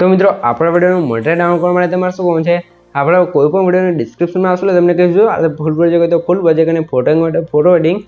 તો મિત્રો, આપણા વિડીયોનું મટીરિયલ ડાઉનલોડ કરવા માટે તમારે શું કહું છે? આપણા કોઈ પણ વિડીયોની ડિસ્ક્રિપ્શનમાં આવશે તમને કહીશું આ ફૂલ પ્રોજેક્ટ તો ફૂલ પ્રોજેક્ટ અને ફોટો માટે ફોટો એડિંગ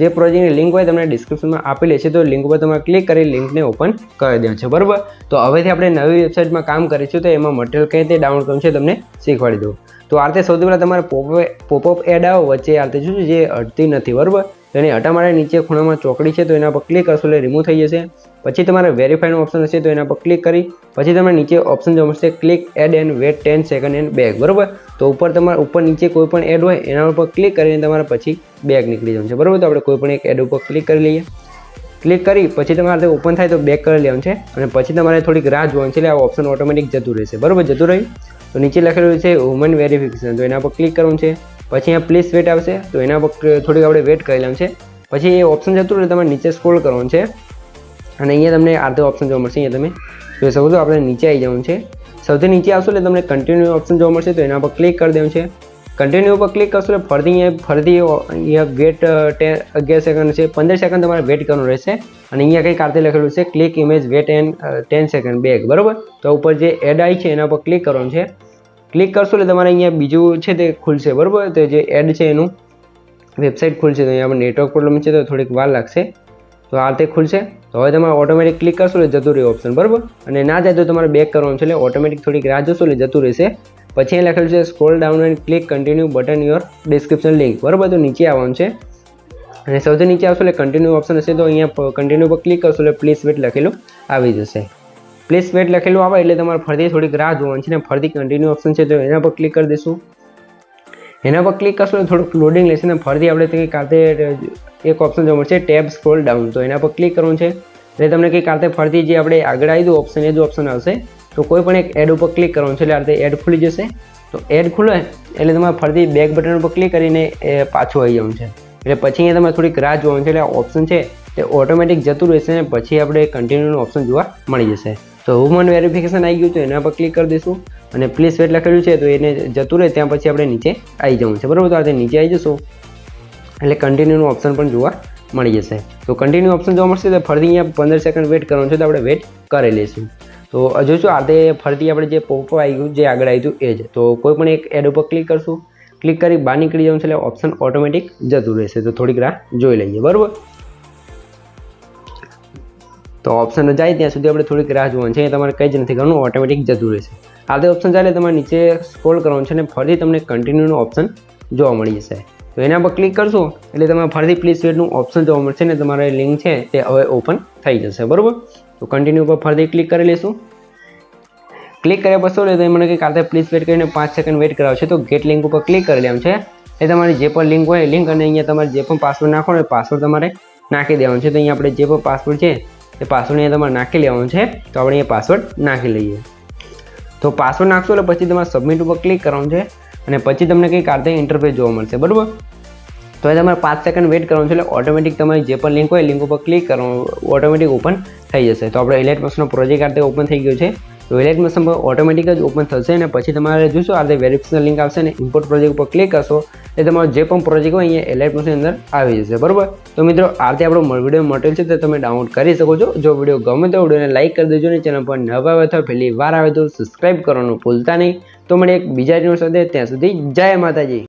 જે પ્રોજેક્ટની લિંક હોય તમને ડિસ્ક્રિપ્શનમાં આપેલી છે તો લિંક ઉપર તમે ક્લિક કરી લિંકને ઓપન કરી દેવાનું છે, બરાબર? તો હવેથી આપણે નવી વેબસાઇટમાં કામ કરીશું તો એમાં મટીરિયલ કઈ રીતે ડાઉનલોડ કરવું છે તમને શીખવાડી દઉં. તો આ રીતે સૌથી પહેલાં તમારે પોપ પોપઅપ એડ આવો, વચ્ચે આ રીતે શું જે અડતી નથી, બરાબર? તો એની હટા નીચે ખૂણામાં ચોકડી છે, તો એના પર ક્લિક કરશો એટલે રિમૂવ થઈ જશે. પછી તમારે વેરીફાઈનો ઓપ્શન હશે, તો એના પર ક્લિક કરી. પછી તમને નીચે ઓપ્શન જોવા મળશે click add and wait ten second and back બરાબર? તો ઉપર તમારે, ઉપર નીચે કોઈ પણ એડ હોય, એના ઉપર ક્લિક કરીને તમારે પછી બેગ નીકળી જવાનું છે, બરાબર? તો આપણે કોઈ પણ એક એડ ઉપર ક્લિક કરી લઈએ. ક્લિક કરી, પછી તમારે ઓપન થાય તો બેક કરી લેવાનું છે, અને પછી તમારે થોડીક રાહ જોવાની છે, એટલે આ ઓપ્શન ઓટોમેટિક જતું રહેશે, બરાબર? જતું રહ્યું તો નીચે લખેલું છે વુમન વેરિફિકેશન તો એના પર ક્લિક કરવાનું છે. પછી અહીંયા પ્લીઝ વેટ આવશે. તો એના પર થોડીક આપણે વેટ કરી લેવાનું છે. પછી એ ઓપ્શન જતું રહે તમારે નીચે સ્ક્રોલ કરવાનું છે. અને અહીંયા તમને આર્ધો ઓપ્શન જોવા મળશે. અહીંયા તમે જોઈ શકો છો, આપણે નીચે આવી જવાનું છે. સૌથી નીચે આવશો એટલે તમને કન્ટિન્યુ ઓપ્શન જોવા મળશે. તો એના પર ક્લિક કરી દેવું છે. કન્ટિન્યુ પર ક્લિક કરશો એટલે ફરતી અહીંયા ફરતી અહીંયા વેટ ટેન અગિયાર સેકન્ડ છે. પંદર સેકન્ડ તમારે વેટ કરવાનું રહેશે. અને અહીંયા કંઈક આરતે લખેલું છે. Click image wait and ten second back બરાબર? તો ઉપર જે એડ આવી છે, એના પર ક્લિક કરવાનું છે. ક્લિક કરશો એટલે તમારે અહીંયા બીજું છે તે ખુલશે, બરાબર? તો જે એડ છે એનું વેબસાઇટ ખુલશે, તો અહીંયા નેટવર્ક પ્રોબ્લેમ છે તો થોડીક વાર લાગશે. તો આ રીતે ખુલશે. તો હવે તમારે ઓટોમેટિક ક્લિક કરશો એટલે જતું રહ્યું ઓપ્શન બરાબર? અને ના જાય તો તમારે બેક કરવાનું છે એટલે ઓટોમેટિક થોડીક રાહ જોશો એટલે જતું રહેશે. પછી અહીં લખેલું છે scroll down and click continue button your description link બરાબર? તો નીચે આવવાનું છે. અને સૌથી નીચે આવશો એટલે કન્ટિન્યુ ઓપ્શન હશે તો અહીંયા કન્ટિન્યુ પર ક્લિક કરશો એટલે પ્લીઝ વેટ લખેલું આવી જશે. પ્લીઝ વેટ લખેલું આવે એટલે તમારે ફરતી થોડીક રાહ જોવાની છે ને ફરતી કન્ટિન્યુ ઓપ્શન છે તો એના પર ક્લિક કરી દઈશું. એના પર ક્લિક કરશું એટલે થોડુંક લોડિંગ લેશે ને ફરતી આપણે કંઈક કાતે એક ઓપ્શન જોવા મળશે ટેબ સ્ક્રોલ ડાઉન તો એના પર ક્લિક કરવાનું છે. એટલે તમને કંઈક કાતે ફરતી જે આપણે આગળ આવી દઉં ઓપ્શન એ જ ઓપ્શન આવશે. તો કોઈ પણ એક એડ ઉપર ક્લિક કરવાનું છે એટલે આ રીતે એડ ખુલી જશે. તો એડ ખુલે એટલે તમારે ફરતી બેક બટન ઉપર ક્લિક કરીને પાછું આવી જવાનું છે. એટલે પછી અહીંયા તમારે થોડીક રાહ જોવાની છે, એટલે ઓપ્શન છે તે ઓટોમેટિક જતું રહેશે અને પછી આપણે કન્ટિન્યુનું ઓપ્શન જોવા મળી જશે. તો વુમન વેરિફિકેશન આવી ગયું છે, એના પર ક્લિક કરી દઈશું. અને પ્લીઝ વેટ લખેલું છે, તો એને જતું રહે, ત્યાં પછી આપણે નીચે આવી જવું છે. બરાબર? તો આજે નીચે આવી જશો. એટલે કન્ટિન્યુનું ઓપ્શન પણ જોવા મળી જશે. તો કન્ટિન્યુ ઓપ્શન જોવા મળશે, તો ફરીથી અહીંયા પંદર સેકન્ડ વેટ કરવાનું છે, તો આપણે વેટ કરી લઈશું. તો હજુ શું આજે ફરીથી આપણે જે પોપ આવી ગયું, જે આગળ આવી ગયું, એ જ. તો કોઈ પણ એક એડ ઉપર ક્લિક કરશું. ક્લિક કરી બહાર નીકળી જવાનું છે, એટલે ઓપ્શન ઓટોમેટિક જતું રહેશે. તો થોડીક રાહ જોઈ લઈએ. બરાબર? તો ઓપ્શન જાય ત્યાં સુધી આપણે થોડીક રાહ જોવાની છે. એ તમારે કંઈ જ નથી કરવાનું ઓટોમેટિક જતું રહેશે. આ તો ઓપ્શન ચાલે, તમારે નીચે સ્ક્રોલ કરવાનું છે અને ફરીથી તમને કન્ટિન્યુનું ઓપ્શન જોવા મળી જશે. તો એના પર ક્લિક કરશો, એટલે તમારે ફરીથી પ્લીઝ વેટનું ઓપ્શન જોવા મળશે ને તમારે લિંક છે તે હવે ઓપન થઈ જશે, બરાબર? તો કન્ટિન્યુ પર ફરીથી ક્લિક કરી લઈશું ક્લિક કર્યા પછી એટલે મને કંઈક આતે પ્લીઝ વેટ કરીને પાંચ સેકન્ડ વેટ કરાવશે તો ગેટ લિંક ઉપર ક્લિક કરી લેવાનું છે. એ તમારી જે પણ લિંક હોય લિંક અને અહીંયા તમારે જે પણ પાસવર્ડ નાખો ને પાસવર્ડ તમારે નાખી દેવાનો છે. તો અહીંયા આપણે જે પણ પાસવર્ડ છે એ પાસવર્ડ અહીંયા તમારે નાખી લેવાનો છે. તો આપણે અહીંયા પાસવર્ડ નાખી લઈએ. તો પાસવર્ડ નાખશો એટલે પછી તમારે સબમિટ ઉપર ક્લિક કરવાનું છે અને પછી તમને કંઈક આતે ઇન્ટરફેસ જોવા મળશે. બરાબર? તો એ તમારે પાંચ સેકન્ડ વેટ કરવાનું છે એટલે ઓટોમેટિક તમારી જે પણ લિંક હોય લિંક ઉપર ક્લિક કરવાનું ઓટોમેટિક ઓપન થઈ જશે. તો આપણે ઇલેક્ટ મશીનનો પ્રોજેક્ટ આ રીતે ઓપન થઈ ગયો છે. ઇલેક્ટ મશીન પર ઓટોમેટિક જ ઓપન થશે અને પછી તમારે જોશો આ રીતે વેરિફિકેશન લિંક આવશે ને ઇમ્પોર્ટ પ્રોજેક્ટ ઉપર ક્લિક કરશો, એ તમારો જે પણ પ્રોજેક્ટ હોય અહીંયા એલર્ટ મશીન અંદર આવી જશે, બરાબર? તો મિત્રો, આ રીતે આપણો વીડિયો મટીરિયલ છે તે તમે ડાઉનલોડ કરી શકો છો. જો વીડિયો ગમે તો વિડીયોને લાઇક કરી દેજો ને ચેનલ પર નવા આવે તો પહેલી વાર આવે તો સબસ્ક્રાઇબ કરવાનું ભૂલતા નહીં. તો મળે એક બીજા ચેનલ સાથે, ત્યાં સુધી જય માતાજી.